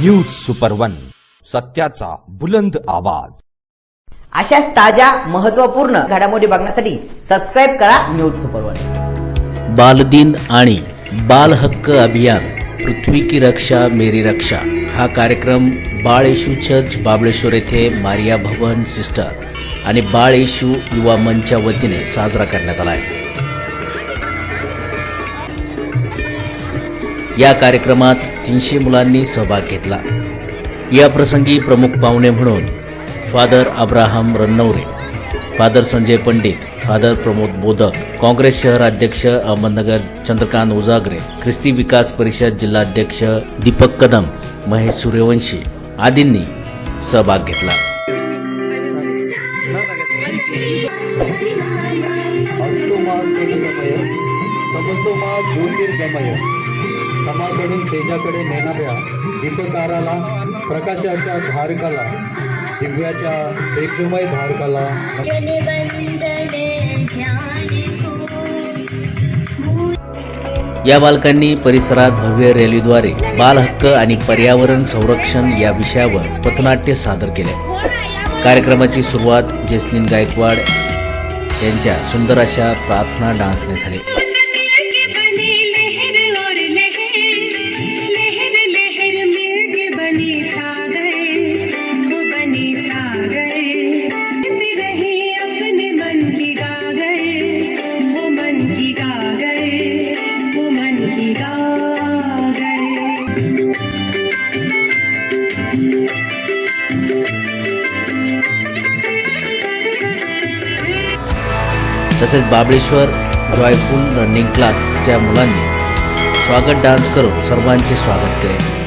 News super one सत्याचा बुलंद आवाज. अशाच ताज्या महत्त्वपूर्ण घडामोडी बघण्यासाठी सबस्क्राईब करा न्यूज सुपर वन बालदिन आणि बाल हक्क अभियान पृथ्वी की रक्षा मेरी रक्षा. हा कार्यक्रम बाळ येशू चर्च बाबळेश्वर येथे मारिया भवन सिस्टर आणि बाळ येशू युवा मंचच्या वतीने साजरा करण्यात आला आहे. या कार्यक्रमात तीनशे मुलांनी सहभाग घेतला. या प्रसंगी प्रमुख पाहुणे म्हणून father Abraham Rannaware father Sanjay Pandit father Pramod Bodak Congress शहर अध्यक्ष अहमदनगर चंद्रकांत उजागरे ख्रिस्ती विकास परिषद जिल्हाध्यक्ष दीपक कदम महेश सूर्यवंशी आदींनी सहभाग घेतला. तपसोमा ज्योतिर्गमय तमाकडून तेजाकडे नेणाऱ्या दीपकाराला प्रकाशाच्या धारकाला दिव्याच्या तेजमय धारकाला या बालकांनी परिसरात भव्य रॅलीद्वारे बाल हक्क आणि पर्यावरण संरक्षण या विषयावर पथनाट्य सादर केले. कार्यक्रमाची सुरुवात जेस्लिन गायकवाड यांच्या सुंदर अशा प्रार्थना डान्सने झाली. तसेच बाबळेश्वर जॉयफुल रनिंग क्लासच्या मुलांनी स्वागत डान्स करून सर्वांचे स्वागत केले.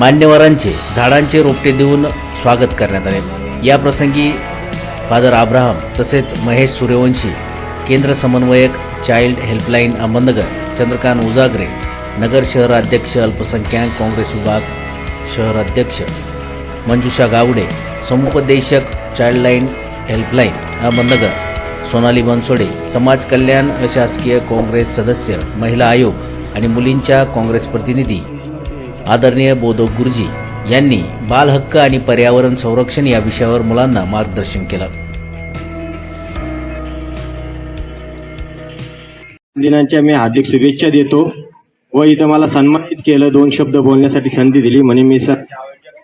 मान्यवरांचे झाडांचे रोपटे देऊन स्वागत करण्यात आले. या प्रसंगी फादर आब्राहम तसेच महेश सूर्यवंशी केंद्र समन्वयक चाइल्ड हेल्पलाईन अहमदनगर चंद्रकांत उजागरे नगर शहर अध्यक्ष अल्पसंख्याक काँग्रेस विभाग शहर अध्यक्ष मंजुषा गावडे समुपदेशक चाइल्डलाईन हेल्पलाईन अहमदनगर सोनाली बनसोडे समाज कल्याण अशासकीय काँग्रेस सदस्य महिला आयोग आणि मुलींच्या काँग्रेस प्रतिनिधी आदरणीय बोधो गुरुजी यांनी बाल हक्क आणि पर्यावरण संरक्षण या विषयावर मुलांना मार्गदर्शन केलं. दिनांच्या मी हार्दिक शुभेच्छा देतो व इथं मला सन्मानित केलं दोन शब्द बोलण्यासाठी संधी दिली. म्हणून मी सर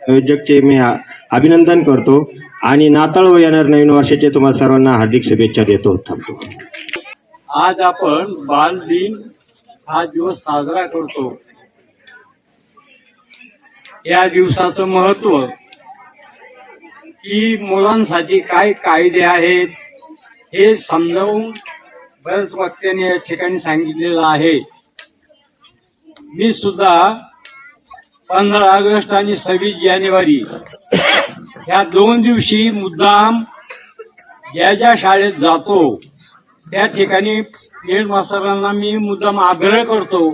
आयोजकचे मी अभिनंदन करतो आणि नाताळ व येणार नवीन वर्षाचे तुम्हाला सर्वांना हार्दिक शुभेच्छा देतो. थांबतो आज आपण बाल दिन हा दिवस साजरा करतो. या दिवसाचं महत्त्व की मुलांसाठी काय कायदे आहेत हे समजावून बऱ्याच वक्त्यांनी या ठिकाणी सांगितलेलं आहे. मी सुद्धा पंधरा ऑगस्ट आणि सव्वीस जानेवारी या दोन दिवशी मुद्दाम ज्या ज्या शाळेत जातो त्या ठिकाणी हेडमास्तरांना मी मुद्दाम आग्रह करतो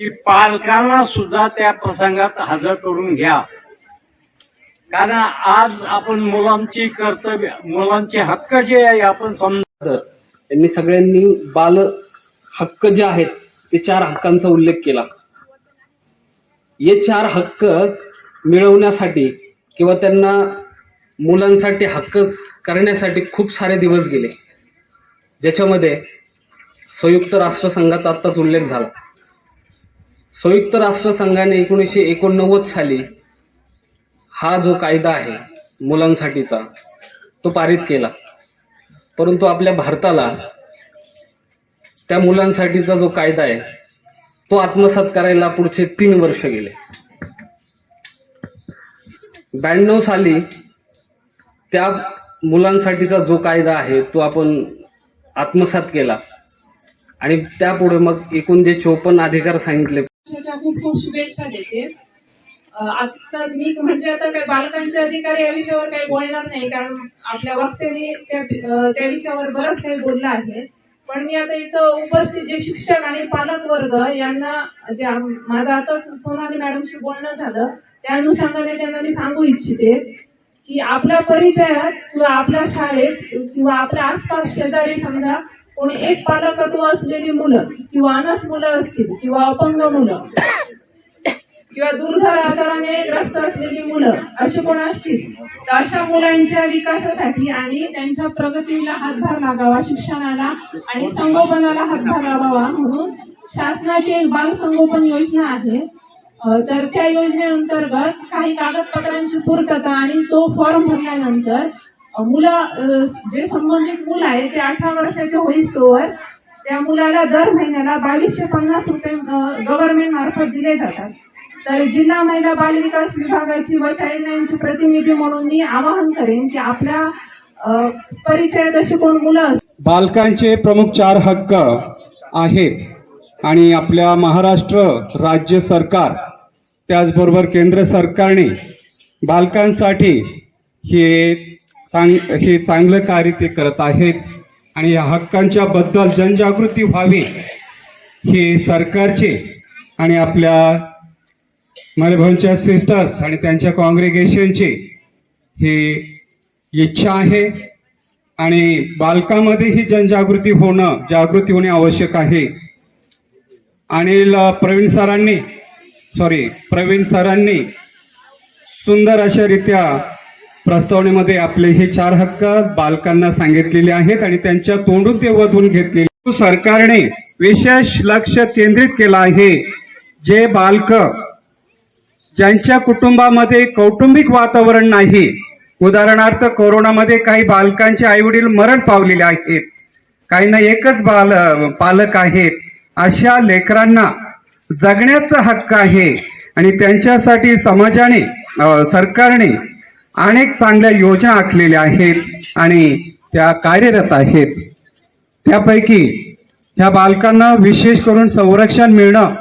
की पालकांना सुद्धा त्या प्रसंगात हजर करून घ्या. कारण आज आपण मुलांची कर्तव्य मुलांचे हक्क जे आहे आपण समजा तर त्यांनी सगळ्यांनी बाल हक्क जे आहेत ते चार हक्कांचा उल्लेख केला. हे चार हक्क मिळवण्यासाठी किंवा त्यांना मुलांसाठी हक्क करण्यासाठी खूप सारे दिवस गेले. ज्याच्यामध्ये संयुक्त राष्ट्रसंघाचा आत्ताच उल्लेख झाला. संयुक्त राष्ट्रसंघाने एकोणीसशे एकोणनव्वद साली हा जो कायदा आहे मुलांसाठीचा तो पारित केला. परंतु आपल्या भारताला त्या मुलांसाठीचा जो कायदा आहे तो आत्मसात करायला पुढचे तीन वर्ष गेले. ब्याण्णव साली त्या मुलांसाठीचा जो कायदा आहे तो आपण आत्मसात केला. आणि त्यापुढे मग एकूण जे चोपन्न अधिकार सांगितले खूप खूप शुभेच्छा देते. आता मी म्हणजे आता काय बालकांचे अधिकार या विषयावर काही बोलणार नाही कारण आपल्या वक्त्याने त्या त्या विषयावर बरंच काही बोललं आहे. पण मी आता इथं उपस्थित जे शिक्षक आणि पालक वर्ग यांना जे माझं आता सोनाली मॅडमशी बोलणं झालं त्या अनुषंगाने त्यांना मी सांगू इच्छिते की आपल्या परिचयात किंवा आपल्या शाळेत किंवा आपल्या आसपास शेजारी समजा कोणी एक पालकत्व असलेली मुलं किंवा अनाथ मुलं असतील किंवा अपंग मुलं किंवा दुर्धर आजाराने ग्रस्त असलेली मुलं अशी कोण असतील? तर अशा मुलांच्या विकासासाठी आणि त्यांच्या प्रगतीला हातभार लागावा शिक्षणाला आणि संगोपनाला हातभार लागावा म्हणून शासनाची एक बाल संगोपन योजना आहे. तर त्या योजनेअंतर्गत काही कागदपत्रांची पूर्तता आणि तो फॉर्म भरल्यानंतर मुलं जे संबंधित मुलं आहे ते अठरा वर्षाचे होईस्तोवर त्या मुलाला दर महिन्याला बावीसशे पन्नास रुपये गव्हर्नमेंट मार्फत दिले जातात. तर जिल्हा महिला बाल विकास विभागाची व चाइल्डलाईनची प्रतिनिधी म्हणून मी आवाहन करेन की आपल्या परिचयात अशी कोण मुलं बालकांचे प्रमुख चार हक्क आहेत आणि आपल्या महाराष्ट्र राज्य सरकार त्याचबरोबर केंद्र सरकारने बालकांसाठी हे चांग हे चांगलं कार्य ते करत आहेत. आणि या हक्कांच्या बद्दल जनजागृती व्हावी हे सरकारचे आणि आपल्या मलभवनच्या सिस्टर्स आणि त्यांच्या कॉन्ग्रेगेशनचे हे इच्छा आहे. आणि बालकामध्ये ही जनजागृती होणं जागृती होणे आवश्यक आहे. आणि ल- प्रवीण सरांनी सॉरी प्रवीण सरांनी सुंदर अशा रीत्या प्रस्तावनेमध्ये आपले हे चार हक्क बालकांना सांगितलेले आहेत आणि त्यांच्या तोंडून ते वधून घेतलेले सरकारने विशेष लक्ष केंद्रित केलं आहे. जे बालक ज्यांच्या कुटुंबामध्ये कौटुंबिक वातावरण नाही उदाहरणार्थ कोरोनामध्ये काही बालकांचे आईवडील मरण पावलेले आहेत काहींना एकच बाल पालक आहेत अशा लेकरांना जगण्याचा हक्क आहे. आणि त्यांच्यासाठी समाजाने सरकारने अनेक चांगल्या योजना आखलेल्या आहेत आणि त्या कार्यरत आहेत. त्यापैकी ह्या बालकांना विशेष करून संरक्षण मिळणं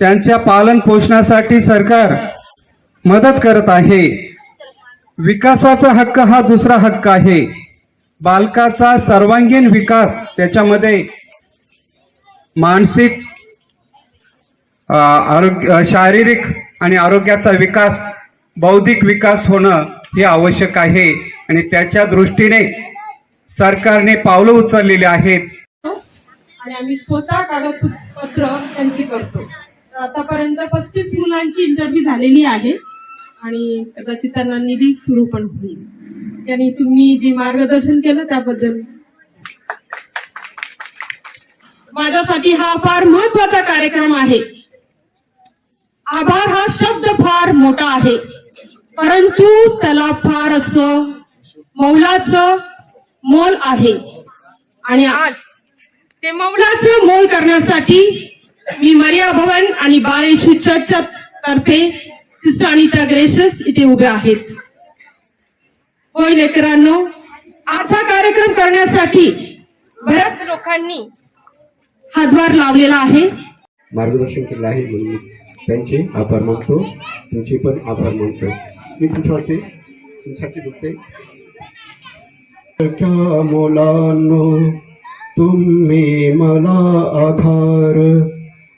त्यांच्या पालन पोषणासाठी सरकार मदत करत आहे. विकासाचा हक्क हा दुसरा हक्क आहे. बालकाचा सर्वांगीण विकास त्याच्यामध्ये मानसिक आरोग्य शारीरिक आणि आरोग्याचा विकास बौद्धिक विकास होणं हे आवश्यक आहे. आणि त्याच्या दृष्टीने सरकारने पावलं उचललेली आहेत. आणि आम्ही स्वतः कागदपत्र त्यांची करतो. तर आतापर्यंत पस्तीस मुलांची इंटरव्ह्यू झालेली आहे. आणि कदाचित त्यांना निधी सुरू पण होईल. त्याने तुम्ही जे मार्गदर्शन केलं त्याबद्दल. माझ्यासाठी हा फार महत्त्वाचा कार्यक्रम आहे. आभार हा शब्द फार मोठा आहे. परंतु त्याला फार असं मौलाचं मोल आहे. आणि आज ते मौलाचं मोल करण्यासाठी मी मरिया भवन आणि बाल येशू चर्चच्या तर्फे सिस्टर अनिता ग्रेशस इथे उभे आहेत. होय लेकरांनो आज हा कार्यक्रम करण्यासाठी बऱ्याच लोकांनी हातभार लावलेला आहे. मार्गदर्शन केलं आहे त्यांचे आभार मानतो. तुमचे पण आभार मानतो. मी तुमच्यावरती तुमच्यासाठी दुखते. क्या मुलांनो तुम्ही मला आधार.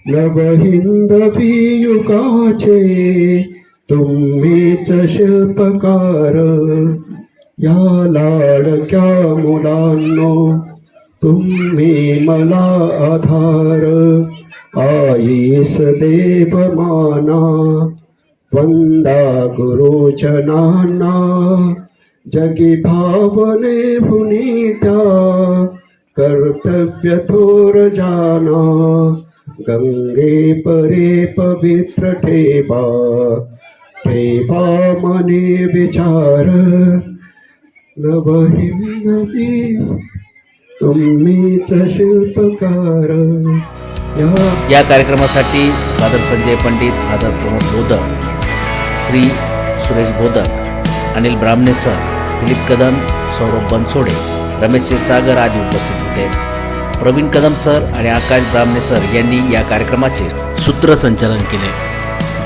नवहिंद युगाचे तुम्हीच शिल्पकार या लाडक्या मुलांनो तुम्ही मला आधार. आईस देव माना वंदा गुरुजनांना जगी भावने पुनीत्या कर्तव्य थोर जाना गंगे परे पवित्र ठेवा ठेवा मने विचार। नवहिंदवी तुम्हीच शिल्पकार। या या कार्यक्रमासाठी father Sanjay Pandit father Pramod Modak Shri Suresh Bodhak Anil Brahmane sir Dilip Kadam Saurabh Bansode Ramesh Kshirsagar आदी उपस्थित होते. प्रवीण कदम सर आणि आकाश ब्राह्मणे सर यांनी या कार्यक्रमाचे सूत्रसंचालन केले.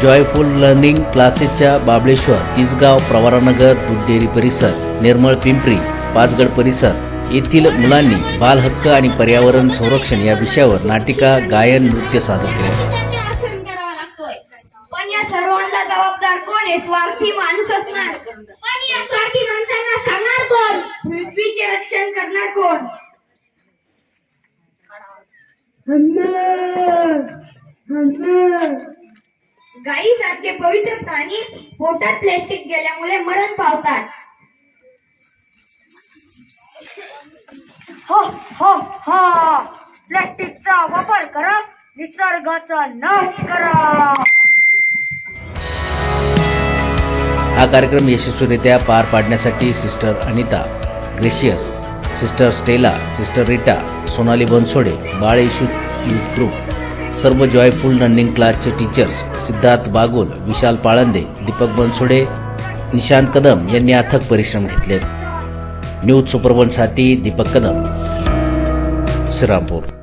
जॉयफुल लर्निंग क्लासेसच्या बाबळेश्वर तिसगाव प्रवारानगर दूध डेअरी परिसर निर्मळ पिंपरी पाचगड परिसर येथील मुलांनी बालहक्क आणि पर्यावरण संरक्षण या विषयावर नाटिका गायन नृत्य सादर केले सहन करावा लागतोय पण या सर्वांना जबाबदार कोण आहे? स्वार्थी माणूस असणार. पण या स्वार्थी माणसांना सांगणार कोण? पृथ्वीचे रक्षण करणार कोण? गायी सारखे पवित्र प्राणी पोटात प्लॅस्टिक गेल्यामुळे मरण पावतात. हो हो हो. प्लॅस्टिकचा वापर करा निसर्गाचा नाश करा. हा कार्यक्रम यशस्वीरित्या पार पाडण्यासाठी sister Anita Gracious sister Stella sister Rita Sonali Bansode Bal Ishu youth group सर्व जॉयफुल रनिंग क्लासचे टीचर्स सिद्धार्थ बागुल विशाल पाळंदे दीपक बनसोडे निशांत कदम यांनी अथक परिश्रम घेतले न्यूज सुपरवनसाठी दीपक कदम श्रीरामपूर.